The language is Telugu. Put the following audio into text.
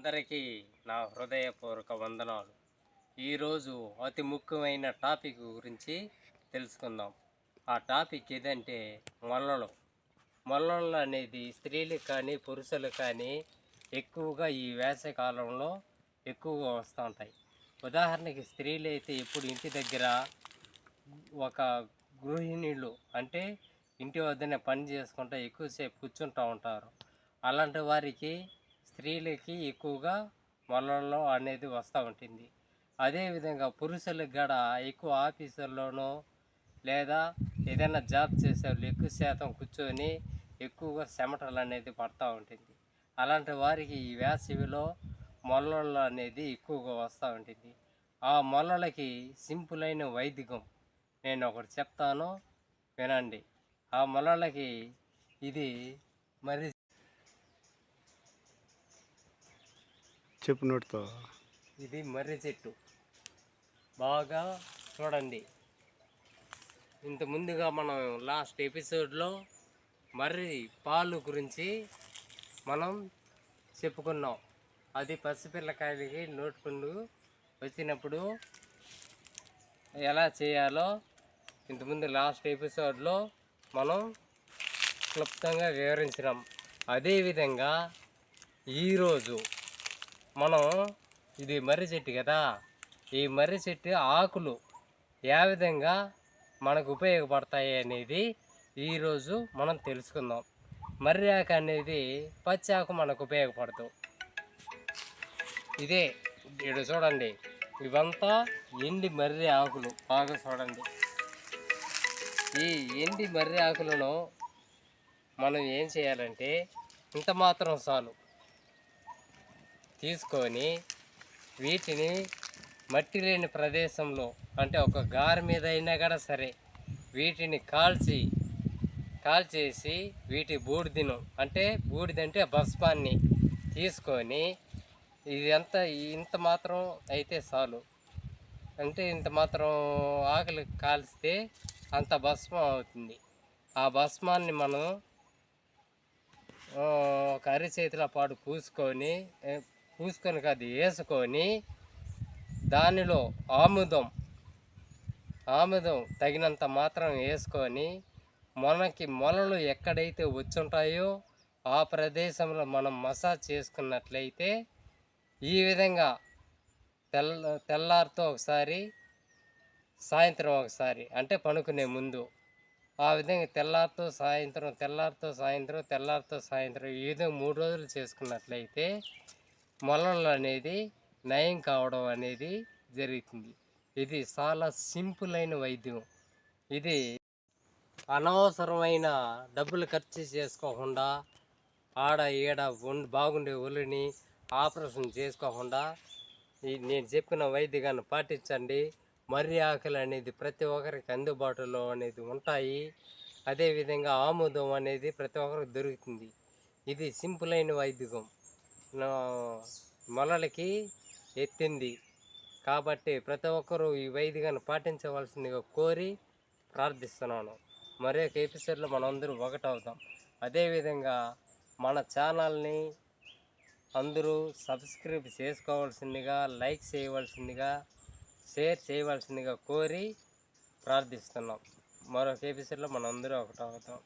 అందరికీ నా హృదయపూర్వక వందనాలు. ఈరోజు అతి ముఖ్యమైన టాపిక్ గురించి తెలుసుకుందాం. ఆ టాపిక్ ఏదంటే మొల్లలు. మొల్లలు అనేది స్త్రీలు కానీ పురుషులు కానీ ఎక్కువగా ఈ వేసవికాలంలో ఎక్కువగా వస్తూ ఉంటాయి. ఉదాహరణకి స్త్రీలు అయితే ఎప్పుడు ఇంటి దగ్గర ఒక గృహిణులు అంటే ఇంటి వద్దనే పని చేసుకుంటూ ఎక్కువసేపు కూర్చుంటూ ఉంటారు. అలాంటి వారికి స్త్రీలకి ఎక్కువగా మొలలో అనేది వస్తూ ఉంటుంది. అదేవిధంగా పురుషులకు కూడా ఎక్కువ ఆఫీసుల్లోనూ లేదా ఏదైనా జాబ్ చేసే వాళ్ళు ఎక్కువ శాతం కూర్చొని ఎక్కువగా చెమటలు అనేది పడతా ఉంటుంది. అలాంటి వారికి ఈ వేసవిలో మొలలు అనేది ఎక్కువగా వస్తూ ఉంటుంది. ఆ మొలలకి సింపుల్ అయిన వైద్యం నేను ఒకటి చెప్తాను. వినండి. ఆ మొలలకి ఇది మరి చెప్పు నోటితో. ఇది మర్రి చెట్టు. బాగా చూడండి. ఇంత ముందుగా మనం లాస్ట్ ఎపిసోడ్లో మర్రి పాలు గురించి మనం చెప్పుకున్నాం. అది పసిపిల్లకాయలకి నోటుకుండు వచ్చినప్పుడు ఎలా చేయాలో ఇంతకుముందు లాస్ట్ ఎపిసోడ్లో మనం క్లుప్తంగా వివరించినాం. అదేవిధంగా ఈరోజు మనం ఇది మర్రి చెట్టు కదా ఈ మర్రి చెట్టు ఆకులు ఏ విధంగా మనకు ఉపయోగపడతాయి అనేది ఈరోజు మనం తెలుసుకుందాం. మర్రి ఆకు అనేది పచ్చి ఆకు మనకు ఉపయోగపడదు. ఇదే ఇక్కడ చూడండి ఇవంతా ఎండి మర్రి ఆకులు బాగా చూడండి. ఈ ఎండి మర్రి ఆకులను మనం ఏం చేయాలంటే ఇంత మాత్రం చాలు. తీసుకొని వీటిని మట్టి లేని ప్రదేశంలో అంటే ఒక గారి మీద అయినా కూడా సరే వీటిని కాల్చి కాల్చేసి వీటి బూడిదను అంటే బూడిదంటే భస్మాన్ని తీసుకొని ఇది ఎంత ఇంత మాత్రం అయితే చాలు. అంటే ఇంత మాత్రం ఆకలి కాల్స్తే అంత భస్మం అవుతుంది. ఆ భస్మాన్ని మనం ఒక అరిచేతిలో పాటు పూసుకొని పూసుకొని అది వేసుకొని దానిలో ఆముదం ఆముదం తగినంత మాత్రం వేసుకొని మనకి మొలలు ఎక్కడైతే వచ్చుంటాయో ఆ ప్రదేశంలో మనం మసాజ్ చేసుకున్నట్లయితే ఈ విధంగా తెల్ల తెల్లారితో ఒకసారి సాయంత్రం ఒకసారి అంటే పనుకునే ముందు ఆ విధంగా తెల్లారితో సాయంత్రం తెల్లారితో సాయంత్రం తెల్లారితో సాయంత్రం ఈ విధంగా మూడు రోజులు చేసుకున్నట్లయితే మొలలు అనేది నయం కావడం అనేది జరుగుతుంది. ఇది చాలా సింపుల్ అయిన వైద్యం. ఇది అనవసరమైన డబ్బులు ఖర్చు చేసుకోకుండా ఆడ ఈడ ఉండి బాగుండే ఒళ్ళుని ఆపరేషన్ చేసుకోకుండా ఈ నేను చెప్పిన వైద్యాన్ని పాటించండి. మర్రి ఆకులు అనేది ప్రతి ఒక్కరికి అందుబాటులో అనేది ఉంటాయి. అదేవిధంగా ఆముదం అనేది ప్రతి ఒక్కరికి దొరుకుతుంది. ఇది సింపుల్ అయిన వైద్యం మొలలకి ఎత్తింది. కాబట్టి ప్రతి ఒక్కరూ ఈ వైదికను పాటించవలసిందిగా కోరి ప్రార్థిస్తున్నాను. మరి ఒక ఎపిసోడ్లో మనందరూ ఒకటవుతాం. అదేవిధంగా మన ఛానల్ని అందరూ సబ్స్క్రైబ్ చేసుకోవాల్సిందిగా లైక్ చేయవలసిందిగా షేర్ చేయవలసిందిగా కోరి ప్రార్థిస్తున్నాం. మరొక ఎపిసోడ్లో మనందరూ ఒకటవుతాం.